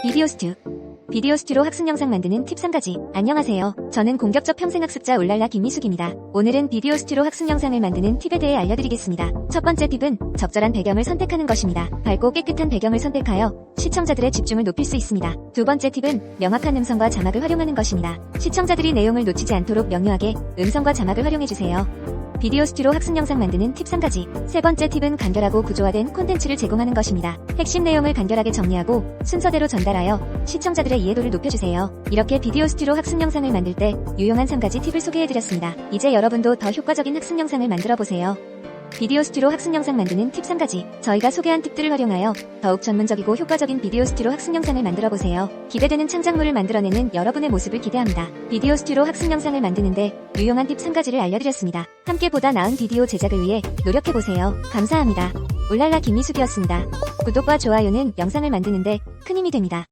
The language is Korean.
비디오 스튜. 비디오 스튜로 학습 영상 만드는 팁 3가지. 안녕하세요. 저는 공격적 평생학습자 올랄라 김미숙입니다. 오늘은 비디오 스튜로 학습 영상을 만드는 팁에 대해 알려드리겠습니다. 첫 번째 팁은 적절한 배경을 선택하는 것입니다. 밝고 깨끗한 배경을 선택하여 시청자들의 집중을 높일 수 있습니다. 두 번째 팁은 명확한 음성과 자막을 활용하는 것입니다. 시청자들이 내용을 놓치지 않도록 명료하게 음성과 자막을 활용해주세요. 비디오 스튜로 학습 영상 만드는 팁 3가지. 세 번째 팁은 간결하고 구조화된 콘텐츠를 제공하는 것입니다. 핵심 내용을 간결하게 정리하고 순서대로 전달하여 시청자들의 이해도를 높여주세요. 이렇게 비디오 스튜로 학습 영상을 만들 때 유용한 3가지 팁을 소개해드렸습니다. 이제 여러분도 더 효과적인 학습 영상을 만들어 보세요. 비디오 스튜로 학습 영상 만드는 팁 3가지. 저희가 소개한 팁들을 활용하여 더욱 전문적이고 효과적인 비디오 스튜로 학습 영상을 만들어 보세요. 기대되는 창작물을 만들어내는 여러분의 모습을 기대합니다. 비디오 스튜로 학습 영상을 만드는데 유용한 팁 3가지를 알려드렸습니다. 함께 보다 나은 비디오 제작을 위해 노력해보세요. 감사합니다. 울랄라 김미숙이었습니다. 구독과 좋아요는 영상을 만드는데 큰 힘이 됩니다.